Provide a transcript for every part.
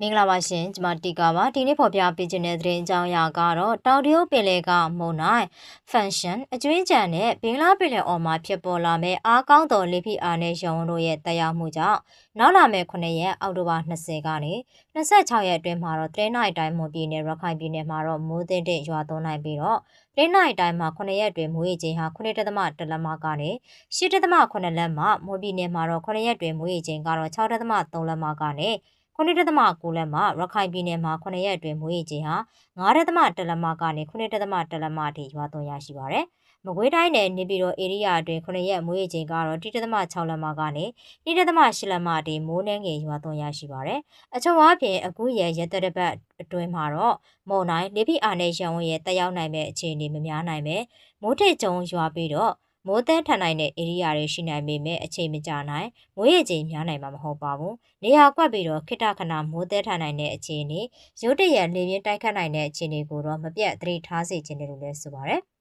မင်္ဂလာပါရှင်ကျွန်မတီကာပါဒီနေ့ဖော်ပြပေးခြင်းတဲ့သတင်းအကြောင်းအရာကတော့တောင်တရုတ်ပင်လယ်ကမုန်တိုင်း function အကျွင်းကြံနဲ့ဘင်္ဂလားပင်လယ်အော်မှာဖြစ်ပေါ်လာမဲ့အားကောင်းသောလေဖိအားနဲ့ရောင်တို့ရဲ့တရားမှုကြောင့်နောက်လာမဲ့9ရက်အောက်တိုဘာ20ကနေ26ရက်အတွင်းမှာတော့တရနိုင်တိုင်းမွန်ပြည်နယ်ရခိုင်ပြည်နယ်မှာတော့မိုးသင်းတဲ့ရွာသွန်းနိုင်ပြီးတော့တရနိုင်တိုင်းမှာ9ရက်အတွင်းမိုးရေချိန်ဟာ9.1လက်မကနေ10.8လက်မမွန်ပြည်နယ်မှာတော့9ရက်အတွင်းမိုးရေချိန်ကတော့6.3လက်မကနေ 9.9လက်မရခိုင်ပြည်နယ်မှာ9ရက်အတွင်းမိုးရေချိန်ဟာ9.1လက်မကနေ9.1လက်မအထိရွာသွန်းရရှိပါတယ်။မကွေးတိုင်းနယ်နေပြည်တော်ဧရိယာအတွင်း9ရက်မိုးရေချိန်ကတော့1.6လက်မကနေ2.8လက်မအထိမိုးနှင်းငယ်ရွာသွန်းရရှိပါတယ်။အချုံအားဖြင့်အခုရဲ့ရတရပတ်အတွင်းမှာတော့မုန်တိုင်းလေဖိအားနဲ့ရန်ဝင်ရဲ့တက်ရောက်နိုင်မဲ့အခြေအနေမများနိုင်ပဲမိုးထစ်ကြုံရွာပြီးတော့ မိုးသန်းထန်နိုင်တဲ့ area တွေရှိနိုင်ပေမဲ့အချိန်မကြာနိုင်မိုးရေချိန်များနိုင်မှာမဟုတ်ပါဘူး။နေရာကွက်ပြီးတော့ခိတခဏမိုးသန်းထန်နိုင်တဲ့အခြေအနေရုတ်တရက်လေပြင်းတိုက်ခတ်နိုင်တဲ့အခြေအနေကိုတော့မပြတ်သတိထားစေချင်တယ်လို့လည်းဆိုပါရယ်။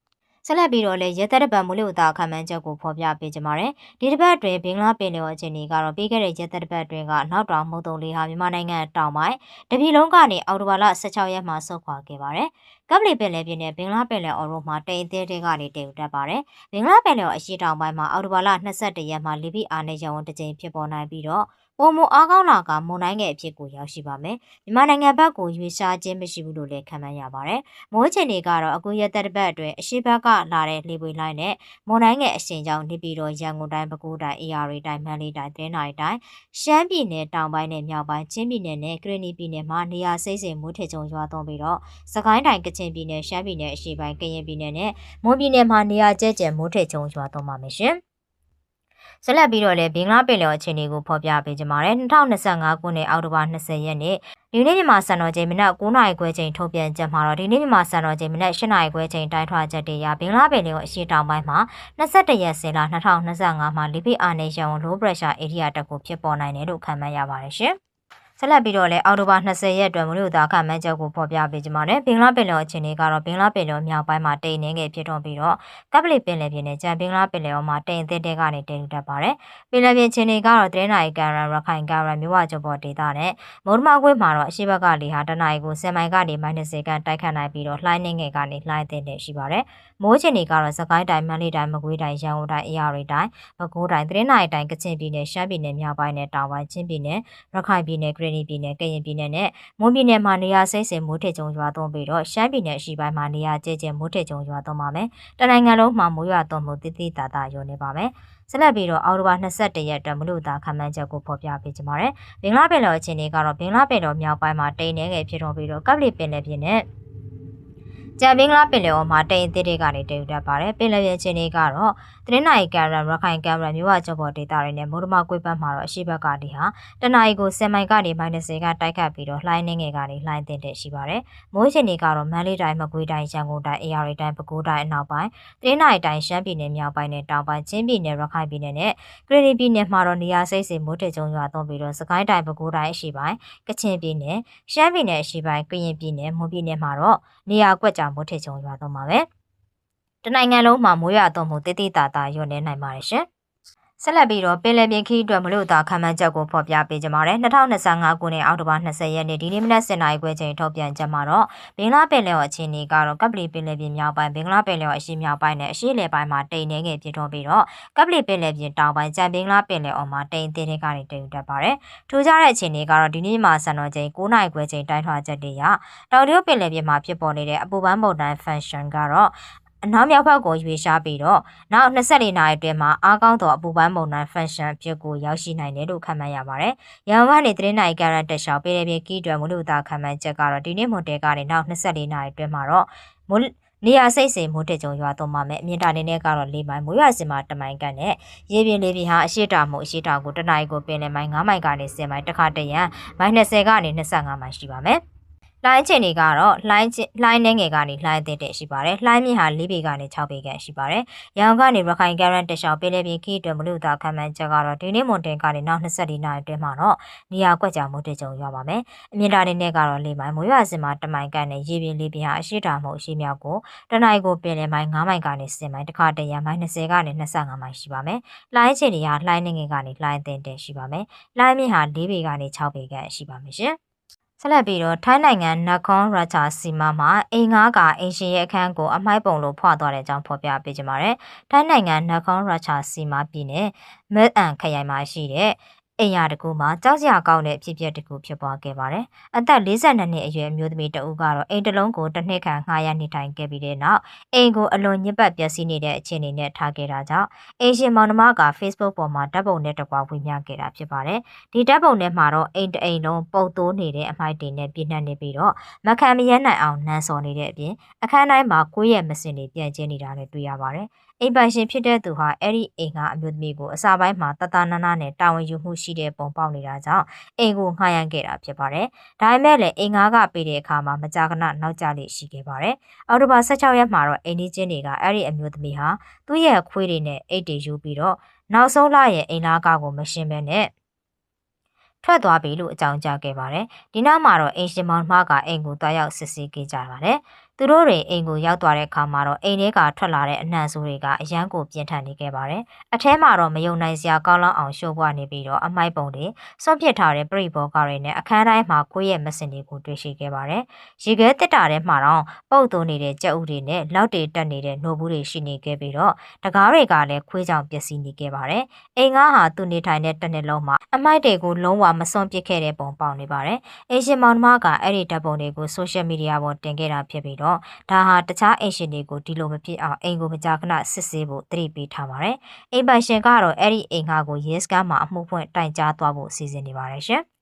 ဆက်လက်ပြီးတော့လည်းရဲတပ်ပတ်မူလဥတာခမှန်းချက်ကိုဖော်ပြပေးကြပါမယ်။ဒီတစ်ပတ်အတွင်းဘင်္ဂလားပင်လယ်အခြေအနေကတော့ပြီးခဲ့တဲ့ရဲတပ်ပတ်အတွင်းကနောက်တောင်မုတ်တုံလေးဟာမြန်မာနိုင်ငံတောင်ပိုင်းတပြည်လုံးကနေအော်တိုဘာလ16ရက်မှာဆုတ်ခွာခဲ့ပါတယ်။ကပလီပင်လယ်ပြင်နဲ့ဘင်္ဂလားပင်လယ်အော်ရိုမှာတိမ်အသေးသေးကနေတည်ယူတတ်ပါတယ်။ဘင်္ဂလားပင်လယ်အရှိတောင်ပိုင်းမှာအော်တိုဘာလ22ရက်မှာလီဘီအာနဲ့ရဝန်တစ်ကြိမ်ဖြစ်ပေါ်နိုင်ပြီးတော့ ပုံမအားကောင်းလာကမုန်တိုင်းငယ်အဖြစ်ကိုရောက်ရှိပါမယ်။မြန်မာနိုင်ငံဘက်ကိုရွေးရှားခြင်းမရှိဘူးလို့လည်းခံမှန်းရပါတယ်။မိုးချင်တွေကတော့အခုရက်သက်တစ်ပတ်အတွင်းအရှိဘက်ကလာတဲ့လေပွေလိုင်းနဲ့မုန်တိုင်းငယ်အရှိန်ကြောင့်နေပြည်တော်ရန်ကုန်တိုင်းပဲခူးတိုင်းအေရရီတိုင်းမန္တလေးတိုင်းတင်းနိုင်တိုင်းရှမ်းပြည်နယ်တောင်ပိုင်းနဲ့မြောက်ပိုင်းချင်းပြည်နယ်နဲ့ကရင်နီပြည်နယ်မှာနေရာစိမ့်စိမ်မိုးထစ်ကြုံရွာသွန်းပြီးတော့စကိုင်းတိုင်းကချင်ပြည်နယ်ရှမ်းပြည်နယ်အရှေ့ပိုင်းကရင်ပြည်နယ်နဲ့မွန်ပြည်နယ်မှာနေရာကျဲကျဲမိုးထစ်ကြုံရွာသွန်းပါမယ်ရှင်။ ဆက်လက်ပြီးတော့လည်းဘင်္ဂလားပင်လယ်အခြေအနေကိုဖော်ပြပေးကြပါမယ်2025ခုနှစ်အောက်တိုဘာ20ရက်နေ့ဒီနေ့မြန်မာစံတော်ချိန်မနက်9:00နာရီခွဲချိန်ထုတ်ပြန်ချက်မှာတော့ဒီနေ့မြန်မာစံတော်ချိန်မနက်8:00နာရီခွဲချိန်တိုင်းထွာချက်တွေရဘင်္ဂလားပင်လယ်အရှေ့တောင်ပိုင်းမှာ21ရက်10လ2025မှာလီဘီအာနေရန် low pressure area တက်ကိုဖြစ်ပေါ်နိုင်တယ်လို့ခန့်မှန်းရပါတယ်ရှင်။ ဆက်လက်ပြီးတော့လည်းအောက်တိုဘာ20ရက်အတွင်းမလို့သာခမှန်းချက်ကိုဖော်ပြပေးကြပါမယ်။ဘင်္ဂလားပင်လယ်အခြေအနေကတော့ဘင်္ဂလားပင်လယ်မြောက်ပိုင်းမှာတိမ်နှင်းငယ်ဖြစ်ထွန်းပြီးတော့ကပလီပင်လယ်ပြင်နဲ့ကြံဘင်္ဂလားပင်လယ်အော်မှာတိမ်အသစ်တဲကနေတိမ်ထူတတ်ပါတယ်။ပင်လယ်ပြင်အခြေအနေကတော့တရနိုင်ကန်ရန်ရခိုင်ကန်ရန်မြို့ဝကျော်ပေါ်ဒေသနဲ့မုံမကွေးမှာတော့အရှိဘက်ကလေဟာတနအီကို10မိုင်ကနေမိုင်20ကန်တိုက်ခတ်နိုင်ပြီးတော့လှိုင်းနှင်းငယ်ကနေလှိုင်းတဲ့တဲ့ရှိပါတယ်။မိုးချင်တွေကတော့စကိုင်းတိုင်းမန္တလေးတိုင်းမကွေးတိုင်းရန်ကုန်တိုင်းအေရရီတိုင်းပဲခူးတိုင်းတရနိုင်တိုင်းကချင်ပြည်နယ်ရှမ်းပြည်နယ်မြောက်ပိုင်းနဲ့တောင်ပိုင်းချင်းပြည်နယ်ရခိုင်ပြည်နယ်ဂရနီပြည်နယ်ကရင်ပြည်နယ်နဲ့မွန်ပြည်နယ်မှာနေရာစိမ့်စင်မိုးထစ်ကြုံရွာသွန်းပြီးတော့ရှမ်းပြည်နယ်အရှေ့ပိုင်းမှာနေရာကျဲကျဲမိုးထစ်ကြုံရွာသွန်းပါမယ်။တနိုင်ငံလုံးမှာမိုးရွာသွန်းမှုတိတိတသာရွာနေပါမယ်။ဆက်လက်ပြီးတော့အော်တိုဘာ22ရက်အတွက်မလို့သာခမှန်းချက်ကိုဖော်ပြပေးကြပါမယ်။ဘင်္ဂလားပင်လယ်အခြေအနေကတော့ဘင်္ဂလားပင်လယ်မြောက်ပိုင်းမှာတိမ်နေငယ်ဖြစ်ထွန်းပြီးတော့ကပ်လီပင်လယ်ပြင်နဲ့ကြံဘင်္ဂလားပင်လယ်အော်မှာတိမ်အသစ်တွေကနေတည်ယူတတ်ပါတယ်ပင်လယ်ပြင်ချင်းတွေကတော့တင်းနိုင်ကံရန်ရခိုင်ကံရန်မြို့ဝကျော်ပေါ်ဒေတာတွေနဲ့မိုးဒမကွေးပတ်မှာတော့အရှိဘက်ကဒီဟာတနအီကို10မိုင်ကနေ -10 ကတိုက်ခတ်ပြီးတော့လှိုင်းနှင်းငယ်ကနေလှိုင်းတင်တဲ့ရှိပါတယ်မိုးချင်းတွေကတော့မန္တလေးတိုင်းမကွေးတိုင်းရန်ကုန်တိုင်းအေရရီတိုင်းပဲခူးတိုင်းအနောက်ပိုင်းတင်းနိုင်တိုင်းရှမ်းပြည်နယ်မြောက်ပိုင်းနဲ့တောင်ပိုင်းချင်းပြည်နယ်ရခိုင်ပြည်နယ်နဲ့ကရင်ပြည်နယ်မှာတော့နေရာစိတ်စိမိုးထကြုံရွာသွန်းပြီးတော့စကိုင်းတိုင်းပဲခူးတိုင်းအရှိပိုင်းကချင်ပြည်နယ်ရှမ်းပြည်နယ်အရှိပိုင်းကရင်ပြည်နယ်မွန်ပြည်နယ်မှာတော့နေရာကွက်ကြောင်မိုးထကြုံရွာသွန်းပါပဲ တနိုင်ငံလုံးမှာမိုးရွာသွန်းမှုတိတိတာတာညွှန်နေနိုင်ပါတယ်ရှင်ဆက်လက်ပြီးတော့ပင်လယ်ပြင်ခီးအတွက်မလို့သာခံမှန်းချက်ကိုဖော်ပြပေးကြပါမယ်2025ခုနှစ်အောက်တိုဘာ20ရက်နေ့ဒီနေ့မနက်7:00နာရီခွဲချိန်ထုတ်ပြန်ချက်မှာတော့ဘင်္ဂလားပင်လယ်အခြေအနေကတော့ကပလီပင်လယ်ပြင်မြောက်ပိုင်းဘင်္ဂလားပင်လယ်အရှေ့မြောက်ပိုင်းနဲ့အရှေ့လယ်ပိုင်းမှာတိမ်နေငယ်ပြည့်ထွန်းပြီးတော့ကပလီပင်လယ်ပြင်တောင်ပိုင်းကြံဘင်္ဂလားပင်လယ်အော်မှာတိမ်သေးတဲ့ကနေတိမ်တက်ပါတယ်ထူးခြားတဲ့အခြေအနေကတော့ဒီနေ့မှာစံတော်ချိန်9:00နာရီခွဲချိန်တိုင်းထွာချက်တွေရတောင်တရုတ်ပင်လယ်ပြင်မှာဖြစ်ပေါ်နေတဲ့အပူပန်းမုန်တိုင်း function ကတော့ အနောက်မြောက်ဘက်ကိုရွေရှားပြီးတော့နောက်24နာရီအတွင်းမှာအားကောင်းသောအပူပန်းမုန်တိုင်း function အဖြစ်ကိုရောက်ရှိနိုင်တယ်လို့ခန့်မှန်းရပါတယ်။ရန်ကုန်ကနေသတင်းနိုင်ကရန်တက်ရှောက်ပြည်ပြည်ကီးတွယ်မလို့သာခန့်မှန်းချက်ကတော့ဒီနေ့မွန်တယ်ကနေနောက်24နာရီအတွင်းမှာတော့နေရာစိတ်စိမ်မိုးတက်ကြုံရွာသွန်းပါမယ်အမြင့်တာနေနဲ့ကတော့၄မိုင်မိုးရွာစင်မှာတမိုင်ကန်နဲ့ရေပြင်လေးပြင်ဟာအရှိတာမှုအရှိတာကိုတနအီကိုပင်လယ်မိုင်9မိုင်ကနေ10မိုင်တစ်ခါတရံမိုင်20ကနေ25မိုင်ရှိပါမယ် လိုင်းချင်တွေကတော့လိုင်းလိုင်းနှဲငယ်ကနေလိုင်းအသစ်တဲ့ရှိပါတယ်။လိုင်းမြင့်ဟာ၄ပေကနေ6ပေခန့်ရှိပါတယ်။ရောင်ကနေရခိုင်ကရန်တရှောင်းပင်လယ်ပြင်ခီးတွင်မလူသာခံမှန်းချက်ကတော့ဒီနေ့မွန်တင်ကနေနောက်24နာရီအတွင်းမှာတော့နေရာကွက်ကြောင်မုတ်တကြုံရွာပါမယ်။အမြင့်တာနေနဲ့ကတော့၄မိုင်မိုးရွာစင်မှာတမိုင်ကန်နဲ့ရေပြင်လေးပြင်ဟာအရှိတာမှုအရှိမြောက်ကိုတနိုင်ကိုပင်လယ်မိုင်9မိုင်ကနေ10မိုင်တစ်ခါတရံမိုင်20ကနေ25မိုင်ရှိပါမယ်။လိုင်းချင်တွေကလိုင်းနှငယ်ကနေလိုင်းအသစ်တဲ့ရှိပါမယ်။လိုင်းမြင့်ဟာ၄ပေကနေ6ပေခန့်ရှိပါမယ်ရှင်။ ဆက်လက်ပြီးတော့ထိုင်းနိုင်ငံနကွန်ရာချာစီမာမှာအိမ်ငါးကအင်ရှင်ရဲ့အခန်းကိုအမိုက်ပုံလိုဖွာသွားတဲ့အကြောင်းဖော်ပြပေးကြပါမယ်။ထိုင်းနိုင်ငံနကွန်ရာချာစီမာပြည်နယ်မက်အန်ခရိုင်မှာရှိတဲ့ အိမ်ယာတကူမှာကြောက်စရာကောင်းတဲ့အဖြစ်အပျက်တစ်ခုဖြစ်ပွားခဲ့ပါတယ်။အသက်42နှစ်အရွယ်အမျိုးသမီးတဦးကတော့အိမ်တစ်လုံးကိုတစ်နှစ်ခန့်ငှားရနေထိုင်ခဲ့ပြီးတဲ့နောက်အိမ်ကိုအလွန်ညစ်ပတ်ပျက်စီးနေတဲ့အခြေအနေနဲ့ထားခဲ့တာကြောင့်အိမ်ရှင်မောင်နှမက Facebook ပေါ်မှာဓာတ်ပုံနဲ့တကွာဝေမျှခဲ့တာဖြစ်ပါတယ်။ဒီဓာတ်ပုံထဲမှာတော့အိမ်တအိမ်လုံးပုတ်သိုးနေတဲ့အမိုက်တွေနဲ့ပြည့်နှက်နေပြီးတော့မခံမရဲနိုင်အောင်နှမ်းစော်နေတဲ့အပြင်အခန်းတိုင်းမှာကိုယ့်ရဲ့မစင်တွေပြန့်ကျဲနေတာလည်းတွေ့ရပါတယ်။အိမ်ပိုင်ရှင်ဖြစ်တဲ့သူဟာအဲ့ဒီအိမ်ကအမျိုးသမီးကိုအစာပိုင်းမှာတတနာနာနဲ့တာဝန်ယူမှုရှိတဲ့ပုံပေါက်နေတာကြောင့်အိမ်ကိုငှားရမ်းခဲ့တာဖြစ်ပါတယ်။ဒါပေမဲ့လည်းအိမ်ငါးကပေးတဲ့အခါမှာမကြာခဏနောက်ကျလေရှိခဲ့ပါတယ်။အော်တိုဘာ16ရက်မှာတော့အိမ်ကြီးချင်းတွေကအဲ့ဒီအမျိုးသမီးဟာသူ့ရဲ့ခွေးတွေနဲ့အိတ်တွေယူပြီးတော့နောက်ဆုံးလရဲ့အိမ်လာကကိုမရှင်းဘဲနဲ့ထွက်သွားပြီလို့အကြောင်းကြားခဲ့ပါတယ်။ဒီနောက်မှာတော့အင်ရှင်မောင်နှမကအိမ်ကိုတွားရောက်စစ်ဆေးခဲ့ကြပါတယ်။ သူတို့တွေအိမ်ကိုရောက်သွားတဲ့အခါမှာတော့အိမ်ထဲကထွက်လာတဲ့အနှံဆိုးတွေကအရန်ကိုပြင်းထန်နေခဲ့ပါတယ်။အထဲမှာတော့မယုံနိုင်စရာကောင်းလောက်အောင်ရှိုးပွားနေပြီးတော့အမိုက်ပုံတွေစွန့်ပစ်ထားတဲ့ပြိဘောကားတွေနဲ့အခန်းတိုင်းမှာခွေးရဲ့မစင်တွေကိုတွေ့ရှိခဲ့ပါတယ်။ရေခဲတစ်တာထဲမှာတော့ပုတ်သွင်းနေတဲ့ကြက်ဥတွေနဲ့လောက်တွေတက်နေတဲ့နှိုးဘူးတွေရှိနေခဲ့ပြီးတော့တကားတွေကလည်းခွေးကြောင်ပျက်စီးနေခဲ့ပါတယ်။အိမ်ငါဟာသူနေထိုင်တဲ့တစ်နှစ်လုံးမှာအမိုက်တွေကိုလုံးဝမစွန့်ပစ်ခဲ့တဲ့ပုံပေါက်နေပါတယ်။အရှင်မောင်နှမကအဲ့ဒီဓာတ်ပုံတွေကိုဆိုရှယ်မီဒီယာပေါ်တင်ခဲ့တာဖြစ်ပြီးတော့ဒါဟာတခြားအိမ်ရှင်တွေကိုဒီလိုမဖြစ်အောင်အိမ်ကိုမကြာခဏစစ်ဆေးဖို့တတိပေးထားပါတယ်။အိမ်ပိုင်ရှင်ကတော့အဲ့ဒီအိမ်ငါကိုရဲစခန်းမှာအမှုဖွင့်တိုင်ကြားသွားဖို့စီစဉ်နေပါတယ်ရှင်။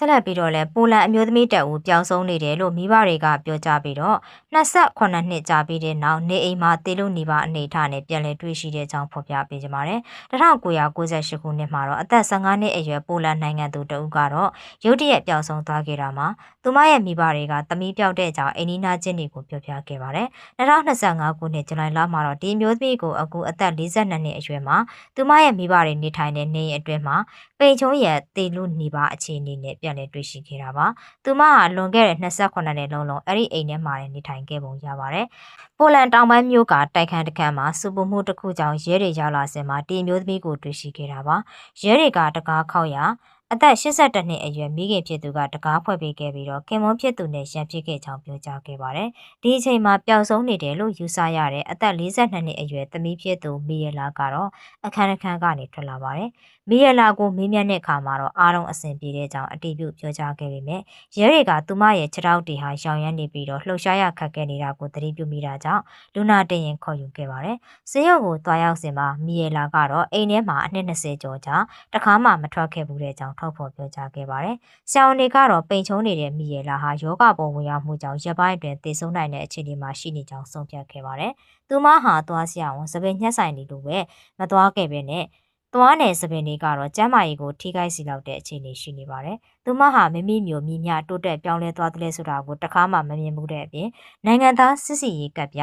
ဆက်လက်ပြီးတော့လဲပိုလန်အမျိုးသမီးတပ်ဦးပျောက်ဆုံးနေတယ်လို့မိဘတွေကပြောကြပြီးတော့28နှစ်ကြာပြီးတဲ့နောက်နေအိမ်မှာတေလို့နေပါအနေထားနဲ့ပြန်လည်တွေ့ရှိတဲ့အကြောင်းဖော်ပြပေးကြပါတယ်။1998ခုနှစ်မှာတော့အသက်15နှစ်အရွယ်ပိုလန်နိုင်ငံသူတဦးကတော့ရုတ်တရက်ပျောက်ဆုံးသွားခဲ့တာမှာသူမရဲ့မိဘတွေကသမီးပြောက်တဲ့အကြောင်းအိမ်နီးနားချင်းတွေကိုပြောပြခဲ့ပါတယ်။2025ခုနှစ်ဇူလိုင်လမှာတော့ဒီမျိုးသမီးကိုအခုအသက်42နှစ်အရွယ်မှာသူမရဲ့မိဘတွေနေထိုင်တဲ့နေအိမ်အတွင်းမှာပိန်ချုံးရဲ့တေလို့နေပါအခြေအနေနဲ့ပြန်လည်တွေ့ရှိခဲ့တာပါ။သူမဟာလွန်ခဲ့တဲ့28နှစ်လုံးလုံးအဲ့ဒီအိမ်ထဲမှာနေထိုင်ခဲ့ပုံရပါတယ်။ပိုလန်တောင်ပိုင်းမြို့ကတိုက်ခန်းတစ်ခန်းမှာစူပမှုတစ်ခုကြောင့်ရဲတွေရောက်လာစဉ်မှာတီမျိုးသမီးကိုတွေ့ရှိခဲ့တာပါ။ရဲတွေကတကားခောက်ရာ အသက်82နှစ်အရွယ်မိခင်ဖြစ်သူကတကားဖွဲ့ပေးခဲ့ပြီးတော့ခင်မွန်းဖြစ်သူနဲ့ရန်ဖြစ်ခဲ့ကြောင်းပြောကြားခဲ့ပါတယ်။ဒီအချိန်မှာပျောက်ဆုံးနေတယ်လို့ယူဆရတဲ့အသက်42နှစ်အရွယ်သမီးဖြစ်သူမီယလာကတော့အခန်းအခန်းကနေထွက်လာပါတယ်။မီယလာကိုမေးမြန်းတဲ့အခါမှာတော့အားလုံးအဆင်ပြေတဲ့ကြောင်းအတည်ပြုပြောကြားခဲ့ပေမဲ့ရဲတွေကသူမရဲ့ခြေထောက်တွေဟာရောင်ရမ်းနေပြီးတော့လှုပ်ရှားရခက်ခဲနေတာကိုသတိပြုမိတာကြောင့်လူနာတင်ရင်ခေါ်ယူခဲ့ပါတယ်။ဆေးရုံကိုသွားရောက်စဉ်မှာမီယလာကတော့အိမ်ထဲမှာအနှစ်20ကျော်ကြာတခါမှမထွက်ခဲ့ဘူးတဲ့ကြောင်းထောက်ဖော်ပြောကြားခဲ့ပါတယ်။ဆောင်းနေကတော့ပိန်ချုံနေတဲ့မီယလာဟာယောဂပုံဝင်ရောက်မှုကြောင့်ရပ်ပိုင်းအတွင်းတည်ဆုံနိုင်တဲ့အခြေအနေမှာရှိနေကြောင်းဆုံးဖြတ်ခဲ့ပါတယ်။သူမဟာသွားဆရာဝန်စပင်ညှက်ဆိုင်နေလို့ပဲမသွားခဲ့ပဲနဲ့ သွားနယ်စပင်တွေကတော့ကျမ်းမာရေးကိုထိခိုက်စေလောက်တဲ့အခြေအနေရှိနေပါတယ်။သူမဟာမိမိမျိုးမိမြတိုးတက်ပြောင်းလဲသွားတယ်ဆိုတာကိုတခါမှမမြင်ဘူးတဲ့အပြင်နိုင်ငံသားစစ်စီရေးကပ်ပြ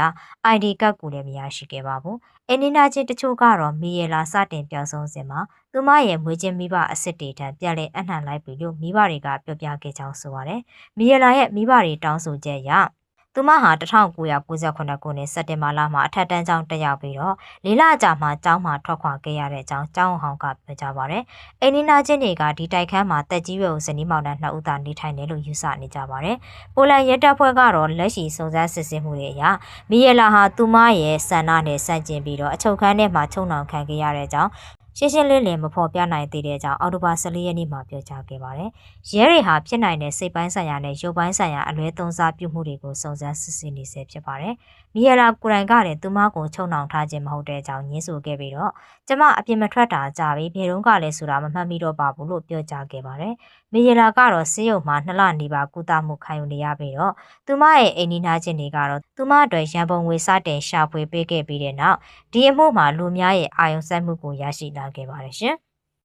ID ကပ်ကိုလည်းမရရှိခဲ့ပါဘူး။အင်ဒီနာချင်းတချို့ကတော့မီယလာစတင်ပြောင်းဆုံးစဉ်မှာသူမရဲ့မွေးချင်းမိဘအစ်စ်တွေထံပြန်လည်အနှံလိုက်ပြီလို့မိဘတွေကပြောပြခဲ့ကြောင်းဆိုပါတယ်။မီယလာရဲ့မိဘတွေတောင်းဆိုချက်အရ သူမဟာ1998ခုနှစ်စက်တင်ဘာလမှာအထက်တန်းကျောင်းတက်ရောက်ပြီးတော့လေးလကြာမှကျောင်းမှာထွက်ခွာခဲ့ရတဲ့အကြောင်းကျောင်းဟောင်းကပြောကြပါဗျ။အိန္ဒိနာချင်းတွေကဒီတိုက်ခန်းမှာတက်ကြီးရွယ်ဦးဇနီးမောင်နှံနှစ်ဦးသာနေထိုင်တယ်လို့ယူဆနေကြပါတယ်။ပိုလန်ရဲတပ်ဖွဲ့ကတော့လက်ရှိစုံစမ်းစစ်ဆေးမှုတွေအရမီယလာဟာသူမရဲ့ဆန္ဒနဲ့ဆန့်ကျင်ပြီးတော့အချုပ်ခန်းထဲမှာချုံနှောင်ခံခဲ့ရတဲ့အကြောင်း ရှင်းရှင်းလင်းလင်းမဖော်ပြနိုင်သေးတဲ့အကြောင်းအော်တိုဘာ14ရက်နေ့မှာပြောကြားခဲ့ပါတယ်။ရဲတွေဟာဖြစ်နိုင်တဲ့စိတ်ပိုင်းဆိုင်ရာနဲ့ရုပ်ပိုင်းဆိုင်ရာအလွဲသုံးစားပြုမှုတွေကိုစုံစမ်းစစ်ဆေးနေဆဲဖြစ်ပါတယ်။ မီယလာကိုရိုင်ကလည်းသူမကိုချုံနှောင်ထားခြင်းမဟုတ်တဲ့အကြောင်းညင်းဆိုခဲ့ပြီးတော့ကျမအပြစ်မထွက်တာကြာပြီဘယ်တော့ကလည်းဆိုတာမမှတ်မိတော့ပါဘူးလို့ပြောကြားခဲ့ပါတယ်။မီယလာကတော့ဆေးရုံမှာနှစ်လနေပါကုသမှုခံယူနေရပြီးတော့သူမရဲ့အိမ်နီးနားချင်းတွေကတော့သူမအတွက်ရန်ပုံငွေစတင်ရှာဖွေပေးခဲ့ပြီးတဲ့နောက်ဒီအမှုမှာလူများရဲ့အာရုံစိုက်မှုကိုရရှိလာခဲ့ပါတယ်ရှင်။